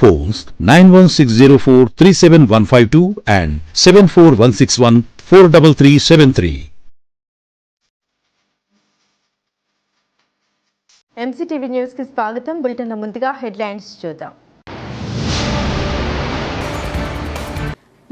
Phones 91604-37152 and 74161-43373. MCTV న్యూస్కి స్వాగతం బులెటిన్ల ముందుగా హెడ్లైన్స్ చూద్దాం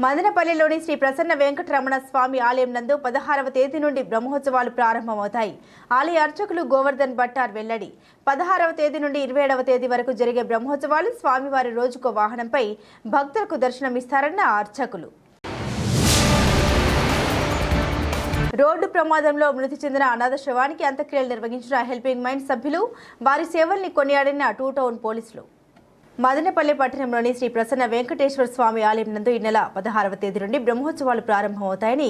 మదనపల్లిలోని శ్రీ ప్రసన్న వెంకటరమణ స్వామి ఆలయం నందు పదహారవ తేదీ నుండి బ్రహ్మోత్సవాలు ప్రారంభమవుతాయి. ఆలయ అర్చకులు గోవర్ధన్ భట్టార్ వెల్లడి. పదహారవ తేదీ నుండి ఇరవై ఏడవ తేదీ వరకు జరిగే బ్రహ్మోత్సవాలు స్వామివారి రోజుకో వాహనంపై భక్తులకు దర్శనమిస్తారన్న అర్చకులు. రోడ్డు ప్రమాదంలో మృతి చెందిన అనాథ శవానికి అంత్యక్రియలు నిర్వహించిన హెల్పింగ్ మైండ్ సభ్యులు వారి సేవల్ని కొనియాడిన టూ టౌన్ పోలీసులు. మదనపల్లి పట్టణంలోని శ్రీ ప్రసన్న వెంకటేశ్వర స్వామి ఆలయం నందు ఈ నెల పదహారవ తేదీ నుండి బ్రహ్మోత్సవాలు ప్రారంభమవుతాయని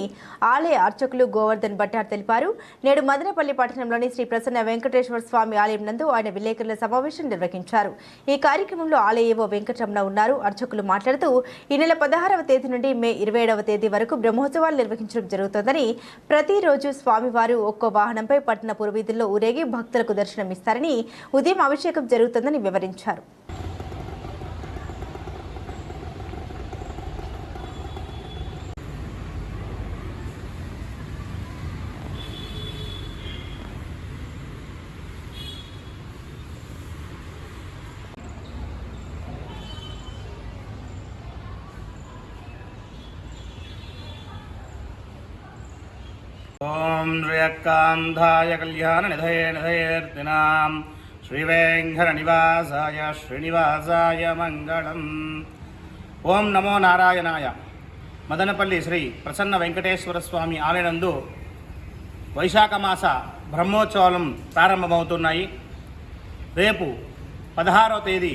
ఆలయ అర్చకులు గోవర్ధన్ భట్టార్ తెలిపారు. నేడు మదనపల్లి పట్టణంలోని శ్రీ ప్రసన్న వెంకటేశ్వర స్వామి ఆలయం నందు ఆయన విలేకరుల సమావేశం నిర్వహించారు. ఈ కార్యక్రమంలో ఆలయ ఏవో వెంకటరమణ ఉన్నారు. అర్చకులు మాట్లాడుతూ ఈ నెల పదహారవ తేదీ నుండి మే ఇరవై ఏడవ తేదీ వరకు బ్రహ్మోత్సవాలు నిర్వహించడం జరుగుతోందని ప్రతిరోజు స్వామివారు ఒక్కో వాహనంపై పట్టణ పురవీధుల్లో ఊరేగి భక్తులకు దర్శనమిస్తారని ఉదయం అభిషేకం జరుగుతుందని వివరించారు. ఓం శ్రేయకాంధాయ కళ్యాణ నిధయే నిధయేర్దినాం శ్రీవేంకర నివాసాయ శ్రీనివాసాయ మంగళం. ఓం నమో నారాయణాయ. మదనపల్లి శ్రీ ప్రసన్న వెంకటేశ్వర స్వామి ఆలయనందు వైశాఖ మాస బ్రహ్మోత్సవాలు ప్రారంభమవుతున్నాయి. రేపు పదహారో తేదీ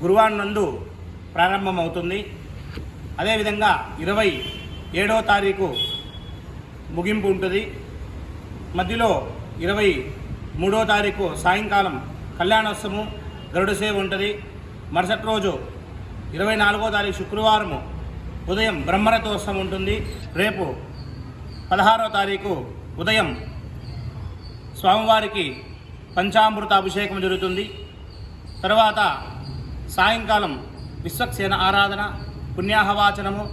గురువారం నందు ప్రారంభమవుతుంది. అదేవిధంగా ఇరవై ఏడో తారీఖు ముగింపు ఉంటుంది. మధ్యలో ఇరవై మూడో తారీఖు సాయంకాలం కళ్యాణోత్సవము గరుడ సేవ ఉంటుంది. మరుసటి రోజు ఇరవై నాలుగో తారీఖు శుక్రవారము ఉదయం బ్రహ్మరథోత్సవం ఉంటుంది. రేపు పదహారో తారీఖు ఉదయం స్వామివారికి పంచామృత అభిషేకం జరుగుతుంది. తర్వాత సాయంకాలం విశ్వక్సేన ఆరాధన పుణ్యాహవాచనము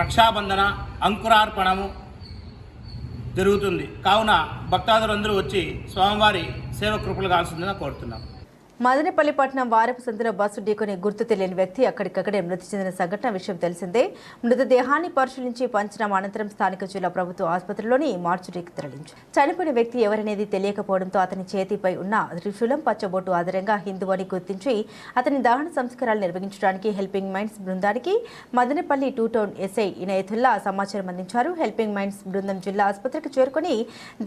రక్షాబంధన అంకురార్పణము జరుగుతుంది. కావున భక్తాదులందరూ వచ్చి స్వామివారి సేవ కృపలు కావాల్సిందిగా కోరుతున్నాం. మదనపల్లి పట్టణం వారపు సందులో బస్సు ఢీకొని గుర్తు తెలియని వ్యక్తి అక్కడికక్కడే మృతి చెందిన సంఘటన విషయం తెలిసిందే. మృతదేహాన్ని పరిశీలించి పంచనామా అనంతరం స్థానిక జిల్లా ప్రభుత్వ ఆసుపత్రిలోని మార్చురీకి తరలించు. చనిపోయిన వ్యక్తి ఎవరనేది తెలియకపోవడంతో అతని చేతిపై ఉన్న త్రిశూలం పచ్చబొట్టు ఆధారంగా హిందూ అని గుర్తించి అతని దహన సంస్కారాలు నిర్వహించడానికి హెల్పింగ్ మైండ్స్ బృందానికి Madanapalle two town SI Inayatullah సమాచారం అందించారు. హెల్పింగ్ మైండ్స్ బృందం జిల్లా ఆసుపత్రికి చేరుకుని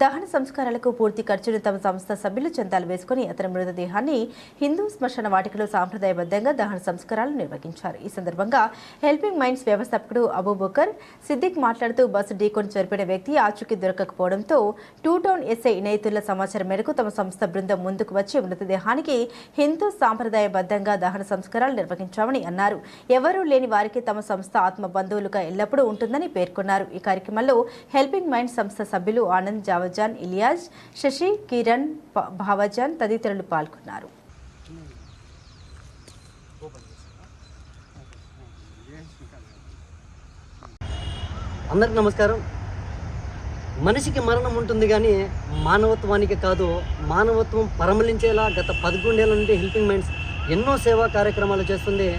దహన సంస్కారాలకు పూర్తి ఖర్చును తమ సంస్థ సభ్యులు చందాలు వేసుకుని అతని మృతదేహాన్ని హిందూ శ్మశాన వాటికలో సాంప్రదాయబద్ధంగా దహన సంస్కారాలు నిర్వహించారు. ఈ సందర్భంగా హెల్పింగ్ మైండ్స్ వ్యవస్థాపకుడు అబూబకర్ సిద్దిక్ మాట్లాడుతూ బస్సు ఢీకొని చనిపోయిన వ్యక్తి ఆచూకీ దొరకకపోవడంతో టూ టౌన్ ఎస్ఐ ఇనయతుల్లా సమాచారం మేరకు తమ సంస్థ బృందం ముందుకు వచ్చి మృతదేహానికి హిందూ సాంప్రదాయబద్ధంగా దహన సంస్కారాలు నిర్వహించామని అన్నారు. ఎవరూ లేని వారికి తమ సంస్థ ఆత్మ బంధువులుగా ఎల్లప్పుడూ ఉంటుందని పేర్కొన్నారు. ఈ కార్యక్రమంలో హెల్పింగ్ మైండ్ సంస్థ సభ్యులు ఆనంద్ జావజాన్ ఇలియాజ్ శశి కిరణ్ భావజాన్ తదితరులు పాల్గొన్నారు. అందరికి నమస్కారం. మనిషికి మరణం ఉంటుంది కానీ మానవత్వానికి కాదు మానవత్వం పరమలించేలా గత పదకొండేళ్ళ నుండి హెల్పింగ్ మైండ్స్ ఎన్నో సేవా కార్యక్రమాలు చేస్తుంది.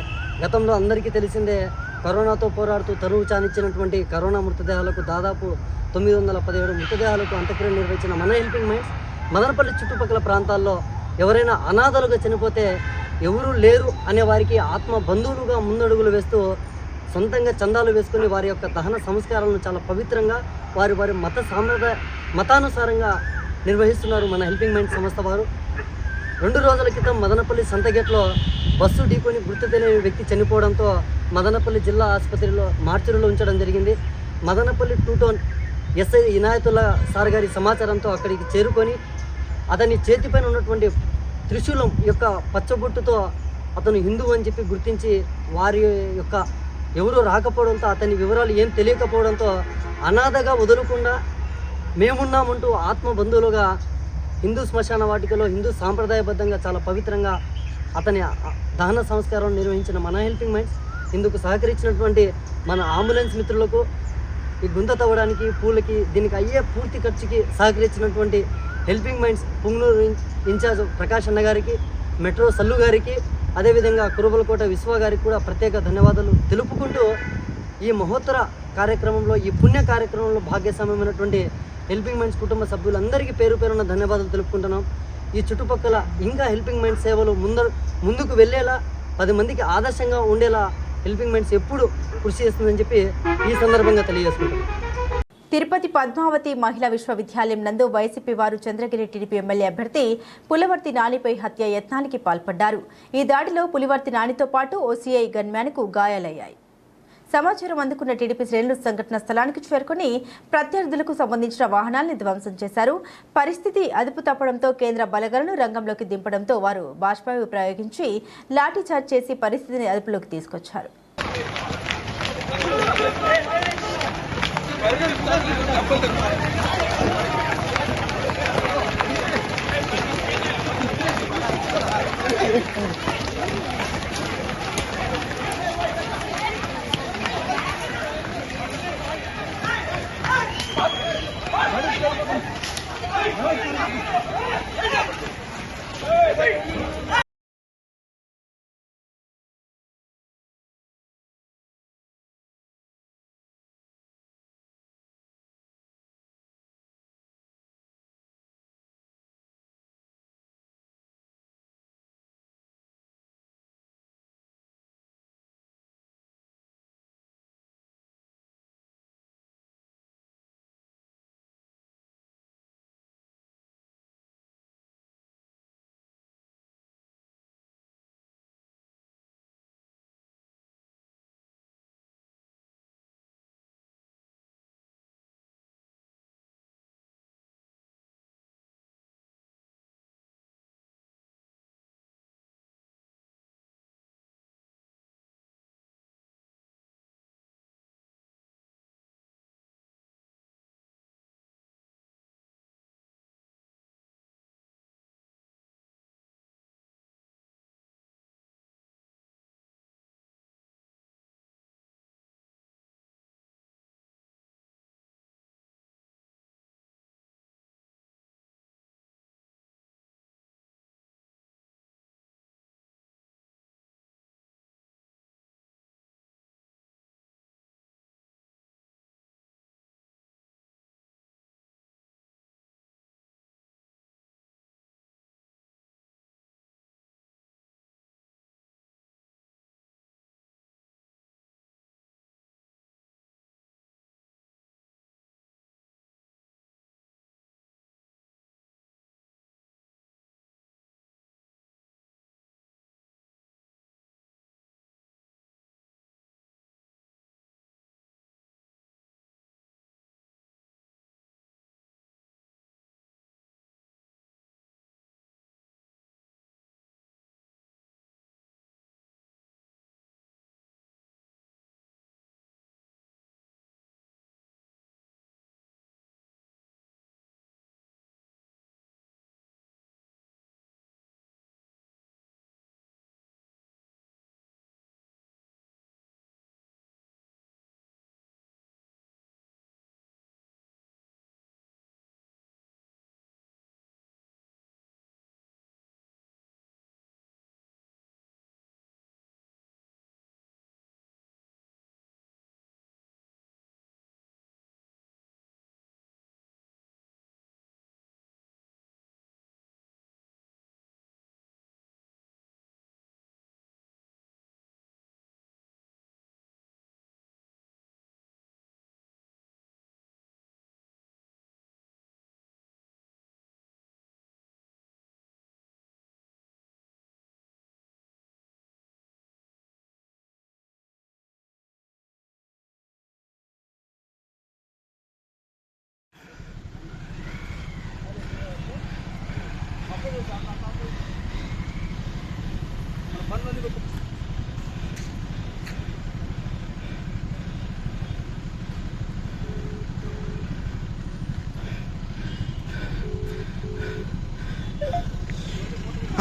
గతంలో అందరికీ తెలిసిందే కరోనాతో పోరాడుతూ తరువు చానిచ్చినటువంటి కరోనా మృతదేహాలకు దాదాపు తొమ్మిది వందల పదిహేడు మృతదేహాలకు అంత్యక్రియలు నిర్వహించిన మన హెల్పింగ్ మైండ్స్ మదనపల్లి చుట్టుపక్కల ప్రాంతాల్లో ఎవరైనా అనాథలుగా చనిపోతే ఎవరూ లేరు అనే వారికి ఆత్మ బంధువులుగా ముందడుగులు వేస్తూ సొంతంగా చందాలు వేసుకుని వారి యొక్క దహన సంస్కారాలను చాలా పవిత్రంగా వారి వారి మత సాంప్రదాయ మతానుసారంగా నిర్వహిస్తున్నారు మన హెల్పింగ్ మైండ్ సంస్థ వారు. రెండు రోజుల క్రితం మదనపల్లి సంతగేట్లో బస్సు ఢీకొని గుర్తు తెలియని వ్యక్తి చనిపోవడంతో మదనపల్లి జిల్లా ఆసుపత్రిలో మార్చురీలో ఉంచడం జరిగింది. Madanapalle two town SI Inayatullah sir గారి సమాచారంతో అక్కడికి చేరుకొని అతని చేతిపైన ఉన్నటువంటి త్రిశూలం యొక్క పచ్చబొట్టుతో అతను హిందువు అని చెప్పి గుర్తించి వారి యొక్క ఎవరు రాకపోవడంతో అతని వివరాలు ఏం తెలియకపోవడంతో అనాథగా వదలకుండా మేమున్నామంటూ ఆత్మబంధువులుగా హిందూ శ్మశాన వాటికలో హిందూ సాంప్రదాయబద్ధంగా చాలా పవిత్రంగా అతని దహన సంస్కారం నిర్వహించిన మన హెల్పింగ్ మైండ్స్ ఇందుకు సహకరించినటువంటి మన అంబులెన్స్ మిత్రులకు ఈ గుంత తవ్వడానికి పూలకి దీనికి అయ్యే పూర్తి ఖర్చుకి సహకరించినటువంటి హెల్పింగ్ మైండ్స్ పుంగనూరు ఇన్- ఇన్ఛార్జ్ ప్రకాష్ అన్న గారికి మెట్రో సల్లు గారికి అదేవిధంగా కురుబలకోట విశ్వ గారికి కూడా ప్రత్యేక ధన్యవాదాలు. తెలుపుకుంటూ ఈ మహోత్తర కార్యక్రమంలో ఈ పుణ్య కార్యక్రమంలో భాగ్యస్వామ్యమైనటువంటి హెల్పింగ్ మైండ్స్ కుటుంబ సభ్యులందరికీ పేరు పేరున్న ధన్యవాదాలు తెలుపుకుంటున్నాం. ఈ చుట్టుపక్కల ఇంకా హెల్పింగ్ మైండ్స్ సేవలు ముందర ముందుకు వెళ్ళేలా పది మందికి ఆదర్శంగా ఉండేలా హెల్పింగ్ మైండ్స్ ఎప్పుడు కృషి చేస్తుందని చెప్పి ఈ సందర్భంగా తెలియజేసుకుంటున్నాం. తిరుపతి పద్మావతి మహిళా విశ్వవిద్యాలయం నందు వైసీపీ వారు చంద్రగిరి టీడీపీ ఎమ్మెల్యే అభ్యర్థి పులవర్తి నానిపై హత్య యత్నానికి పాల్పడ్డారు. ఈ దాడిలో పులివర్తి నానితో పాటు ఓసీఐ గన్మ్యాన్కు గాయాలయ్యాయి. సమాచారం అందుకున్న టీడీపీ శ్రేణులు సంఘటన స్థలానికి చేరుకుని ప్రత్యర్థులకు సంబంధించిన వాహనాలను ధ్వంసం చేశారు. పరిస్థితి అదుపు తప్పడంతో కేంద్ర బలగాలను రంగంలోకి దింపడంతో వారు బాష్పాయు ప్రయోగించి లాఠీచార్జ్ చేసి పరిస్థితిని అదుపులోకి తీసుకొచ్చారు. Thank you.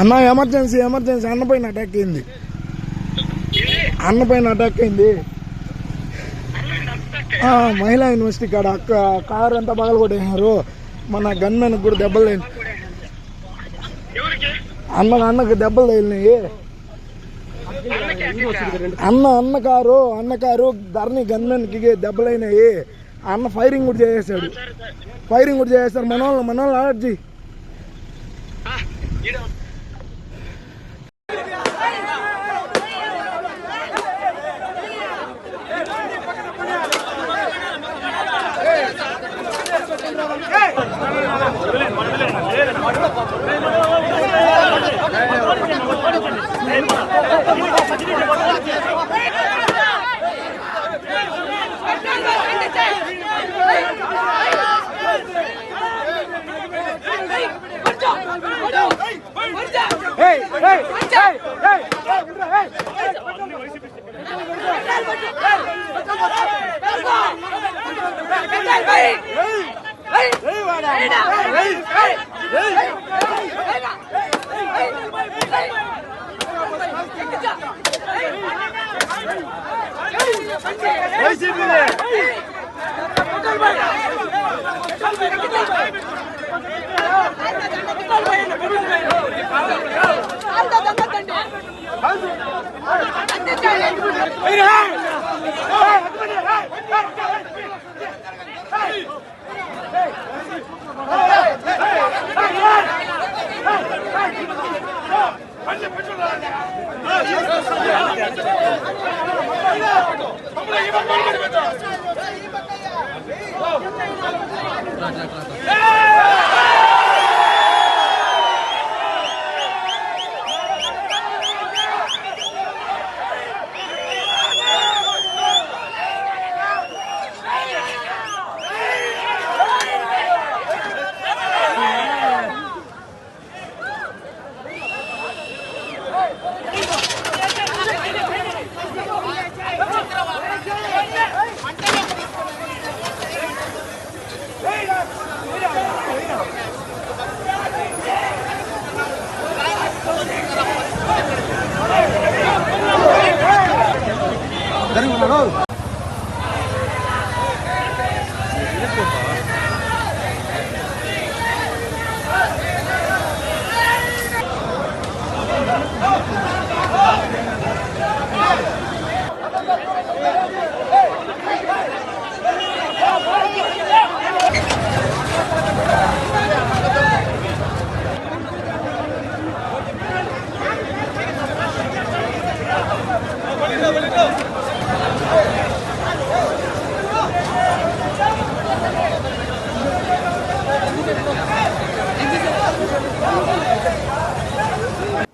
అన్న ఎమర్జెన్సీ ఎమర్జెన్సీ. అన్న పైన అటాక్ అయింది. అన్న పైన అటాక్ అయింది. మహిళా యూనివర్సిటీ కాడ అక్క కారు అంతా పగలు కొట్టేసినారు మన గన్మెన్ కూడా దెబ్బలు తగిలి అన్న అన్నకు దెబ్బలు తగిలినాయి. అన్న అన్న కారు అన్న కారు ధరణి గన్మెన్కి దెబ్బలైనాయి అన్న ఫైరింగ్ కూడా చేసేసాడు. ఫైరింగ్ కూడా చేసేస్తారు మన వాళ్ళు మన వాళ్ళు అలర్జీ Hey! Hey! Yeah.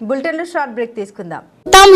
బులెటిన్లో షార్ట్ బ్రేక్ తీసుకుందాం. తాము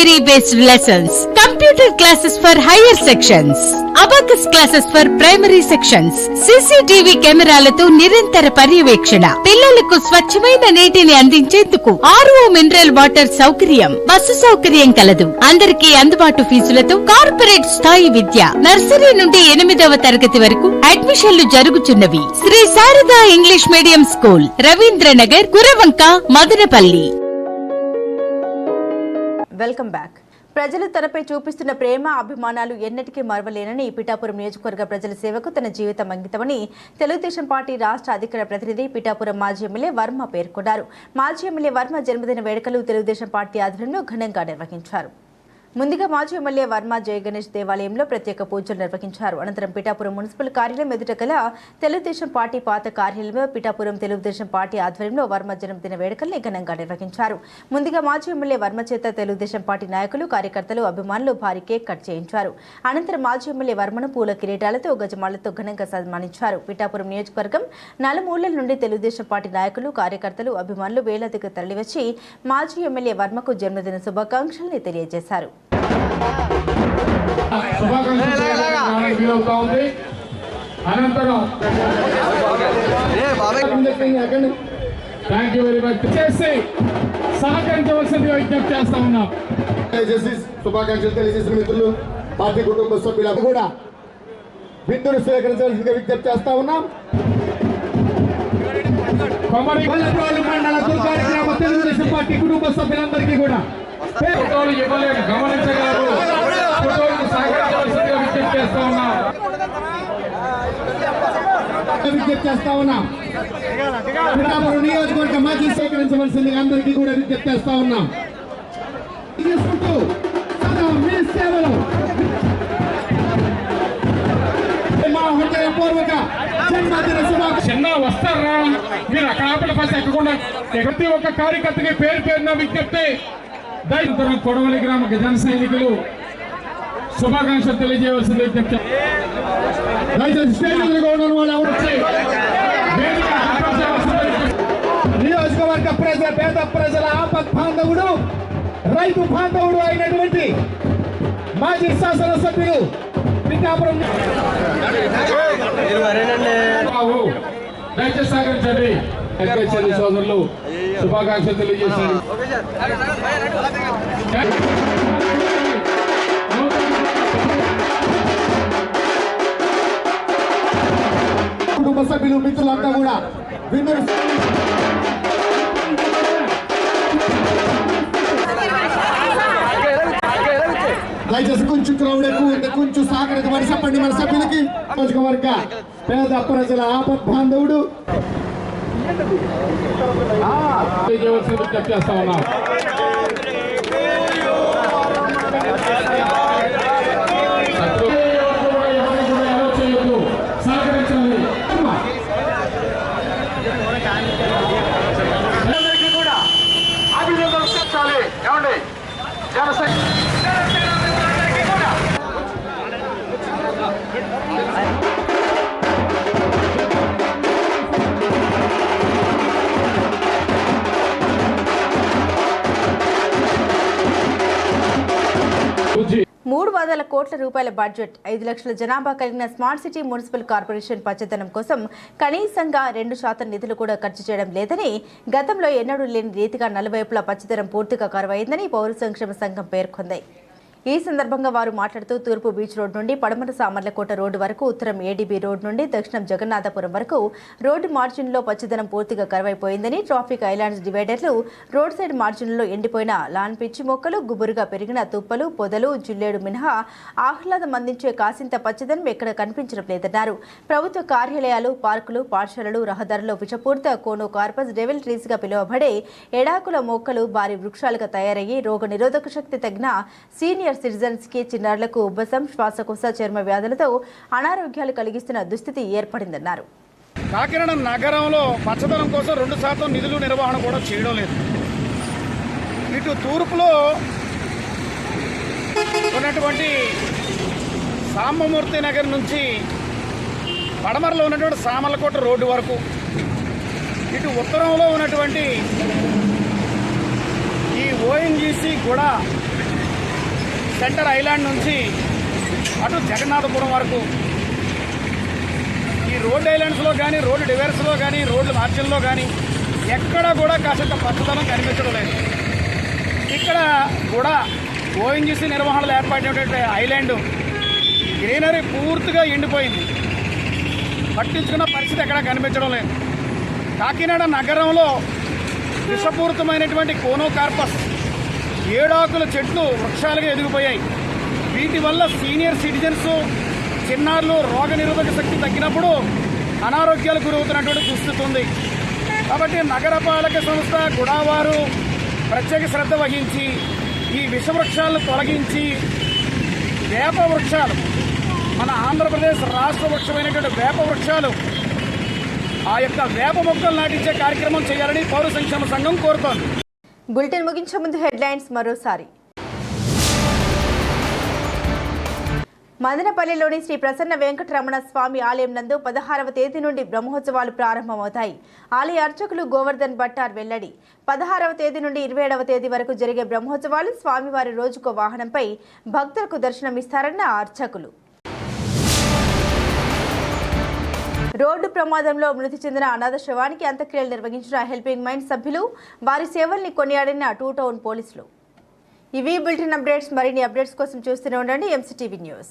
theory based lessons, computer classes for higher sections abacus classes for primary sections CCTV కెమెరాలతో నిరంతర పర్యవేక్షణ. పిల్లలకు స్వచ్ఛమైన నీటిని అందించేందుకు ఆర్ఓ మినరల్ వాటర్ సౌకర్యం. బస్సు సౌకర్యం కలదు. అందరికీ అందుబాటు ఫీజులతో కార్పొరేట్ స్థాయి విద్య. నర్సరీ నుండి ఎనిమిదవ తరగతి వరకు అడ్మిషన్లు జరుగుతున్నవి Shri Sharada English medium school. Ravindranagar Kuravanka Madanapalle. Welcome back. ప్రజలు తనపై చూపిస్తున్న ప్రేమ అభిమానాలు ఎన్నటికీ మరవలేనని పిఠాపురం నియోజకవర్గ ప్రజల సేవకు తన జీవితం అంకితమని తెలుగుదేశం పార్టీ రాష్ట్ర అధికార ప్రతినిధి పిఠాపురం మాజీ ఎమ్మెల్యే వర్మ పేర్కొన్నారు. మాజీ ఎమ్మెల్యే వర్మ జన్మదిన వేడుకలు తెలుగుదేశం పార్టీ ఆధ్వర్యంలో ఘనంగా నిర్వహించారు. ముందుగా మాజీ ఎమ్మెల్యే వర్మ జయగణేష్ దేవాలయంలో ప్రత్యేక పూజలు నిర్వహించారు. అనంతరం పిఠాపురం మున్సిపల్ కార్యాలయం ఎదుట గల తెలుగుదేశం పార్టీ పాత కార్యాలయంలో పిఠాపురం తెలుగుదేశం పార్టీ ఆధ్వర్యంలో వర్మ జన్మదిన వేడుకల్ని ఘనంగా నిర్వహించారు. ముందుగా మాజీ ఎమ్మెల్యే వర్మ చేత తెలుగుదేశం పార్టీ నాయకులు కార్యకర్తలు అభిమానులు భారీ కేక్ కట్ చేయించారు. అనంతరం మాజీ ఎమ్మెల్యే వర్మను పూల కిరీటాలతో గజమాలతో ఘనంగా సన్మానించారు. పిఠాపురం నియోజకవర్గం నలుమూలల నుండి తెలుగుదేశం పార్టీ నాయకులు కార్యకర్తలు అభిమానులు వేలాదిగా తరలివచ్చి మాజీ ఎమ్మెల్యే వర్మకు జన్మదిన శుభాకాంక్షల్ని తెలియజేశారు. ఉంది అనంతరం థ్యాంక్ యూ వెరీ మచ్ చేసి సహకరించవలసిందిగా విజ్ఞప్తి చేస్తా ఉన్నాం దయచేసి శుభాకాంక్షలు తెలియజేసిన మిత్రులు పార్టీ కుటుంబ సభ్యులకు కూడా విందును స్వీకరించవలసిందిగా విజ్ఞప్తి చేస్తా ఉన్నాం కొమ్మరి మండల గ్రామ తెలుగుదేశం పార్టీ కుటుంబ సభ్యులందరికీ కూడా ఫోటోలు ఇవ్వలేము గమనించగలరు. ఫోటోలకు సహకరించాల్సిందిగా విజ్ఞప్తి చేస్తా ఉన్నాం. విజ్ఞప్తి చేస్తా ఉన్నాం. పిఠాపురం నియోజకవర్గ మాజీ సేకరించవలసింది అందరికీ కూడా విజ్ఞప్తి చేస్తా ఉన్నాం. చేసుకుంటూ మీ సేవలో. హృదయపూర్వక జన్మదిన చిన్న వస్తారా? మీరు అక్కడ ఆపల ఫస్ట్ ఎక్కకుండా ప్రతి ఒక్క కార్యకర్తకి పేరు పేరున విజ్ఞప్తి. దైవం కొడవలి గ్రామ జన సైనికులు శుభాకాంక్షలు తెలియజేయవలసింది దయచేసి స్టేజ్ వాళ్ళు ఎవరు వచ్చి. నియోజకవర్గ ప్రజల పేద ప్రజల ఆపత్ బాంధవుడు రైతు బాంధవుడు అయినటువంటి మాజీ శాసనసభ్యులు పిఠాపురం దయచేసి సహకరించండి సోదరులు శుభాకాంక్షలు తెలియజేశారు. కుటుంబ సభ్యులు మిత్రులంతా కూడా దయచేసి కొంచెం క్రౌడ్ ఎక్కువ ఉంది కొంచెం సహకరించమని చెప్పండి మన సభ్యులకి. నియోజకవర్గ పేద ప్రజల ఆపత్ బాంధవుడు తెలియజేయవలసింది విజ్ఞప్తి చేస్తా ఉన్నాం కోట్ల రూపాయల బడ్జెట్ ఐదు లక్షల జనాభా కలిగిన స్మార్ట్ సిటీ మున్సిపల్ కార్పొరేషన్ పచ్చదనం కోసం కనీసంగా రెండు శాతం నిధులు కూడా ఖర్చు చేయడం లేదని గతంలో ఎన్నడూ లేని రీతిగా నలువైపులా పచ్చదనం పూర్తిగా కరువైందని పౌర సంక్షేమ సంఘం పేర్కొంది. ఈ సందర్భంగా వారు మాట్లాడుతూ తూర్పు బీచ్ రోడ్ నుండి పడమర సామర్లకోట రోడ్డు వరకు ఉత్తరం ఏడీబీ రోడ్ నుండి దక్షిణం జగన్నాథపురం వరకు రోడ్డు మార్జిన్లో పచ్చదనం పూర్తిగా కరువైపోయిందని ట్రాఫిక్ ఐలాండ్స్ డివైడర్లు రోడ్ సైడ్ మార్జిన్లో ఎండిపోయిన లాన్ పిచ్చి మొక్కలు గుబురుగా పెరిగిన తుప్పలు పొదలు జిల్లేడు మినహా ఆహ్లాదం అందించే కాసింత పచ్చదనం ఎక్కడ కనిపించడం లేదన్నారు. ప్రభుత్వ కార్యాలయాలు పార్కులు పాఠశాలలు రహదారుల్లో విషపూరిత కోనో కార్పస్ డెవిల్ ట్రీస్గా పిలువబడే ఎడాకుల మొక్కలు భారీ వృక్షాలుగా తయారయ్యి రోగ నిరోధక శక్తి తగిన సీనియర్ సిటిజన్స్కి చిన్నారులకు ఉబ్బసం శ్వాసకోశ చర్మ వ్యాధులతో అనారోగ్యాలు కలిగిస్తున్న దుస్థితి ఏర్పడిందన్నారు. కాకినాడ నగరంలో పచ్చదనం కోసం రెండు శాతం నిధులు నిర్వహణ కూడా చేయడం లేదు. ఇటు తూర్పులో ఉన్నటువంటి సాంబమూర్తి నగర్ నుంచి పడమరలో ఉన్నటువంటి సామలకోట రోడ్డు వరకు ఇటు ఉత్తరంలో ఉన్నటువంటి ఈ ఓఎన్జీసీ కూడా సెంటర్ ఐలాండ్ నుంచి అటు జగన్నాథపురం వరకు. ఈ రోడ్ ఐలాండ్స్లో కానీ రోడ్డు డివైర్స్లో కానీ రోడ్ల మార్జిన్లో కానీ ఎక్కడ కూడా కాసేంత పచ్చదనం కనిపించడం లేదు. ఇక్కడ కూడా ఓఎన్జీసీ నిర్వహణలో ఏర్పడినటువంటి ఐలాండ్ గ్రీనరీ పూర్తిగా ఎండిపోయింది. పట్టించుకున్న పరిస్థితి ఎక్కడా కనిపించడం లేదు. కాకినాడ నగరంలో విషపూరితమైనటువంటి కోనోకార్పస్ ఏడాకుల చెట్లు వృక్షాలుగా ఎదిగిపోయాయి. వీటి వల్ల సీనియర్ సిటిజన్స్ చిన్నారులు రోగ నిరోధక శక్తి తగ్గినప్పుడు అనారోగ్యాలకు గురవుతున్నటువంటి దుస్థితి ఉంది. కాబట్టి నగరపాలక సంస్థ గుడావారు ప్రత్యేక శ్రద్ధ వహించి ఈ విషవృక్షాలను తొలగించి వేప వృక్షాలు మన ఆంధ్రప్రదేశ్ రాష్ట్ర వృక్షమైనటువంటి వేప వృక్షాలు ఆ యొక్క వేప మొక్కలు నాటించే కార్యక్రమం చేయాలని పౌర సంక్షేమ సంఘం కోరుతోంది. బులెటిన్ ముగించే ముందు హెడ్లైన్స్ మరోసారి. మదనపల్లిలోని శ్రీ ప్రసన్న వెంకటరమణ స్వామి ఆలయం నందు పదహారవ తేదీ నుండి బ్రహ్మోత్సవాలు ప్రారంభమవుతాయి. ఆలయ అర్చకులు గోవర్ధన్ భట్టార్ వెల్లడి. పదహారవ తేదీ నుండి ఇరవై ఏడవ తేదీ వరకు జరిగే బ్రహ్మోత్సవాలు స్వామివారి రోజుకో వాహనంపై భక్తులకు దర్శనమిస్తారన్న అర్చకులు. రోడ్డు ప్రమాదంలో మృతి చెందిన అనాథ శవానికి అంత్యక్రియలు నిర్వహించిన హెల్పింగ్ మైండ్ సభ్యులు వారి సేవల్ని కొనియాడిన టూ టౌన్ పోలీసులు. ఇవి బులెటిన్ అప్డేట్స్. మరిన్ని అప్డేట్స్ కోసం చూస్తూనే ఉండండి. MCTV news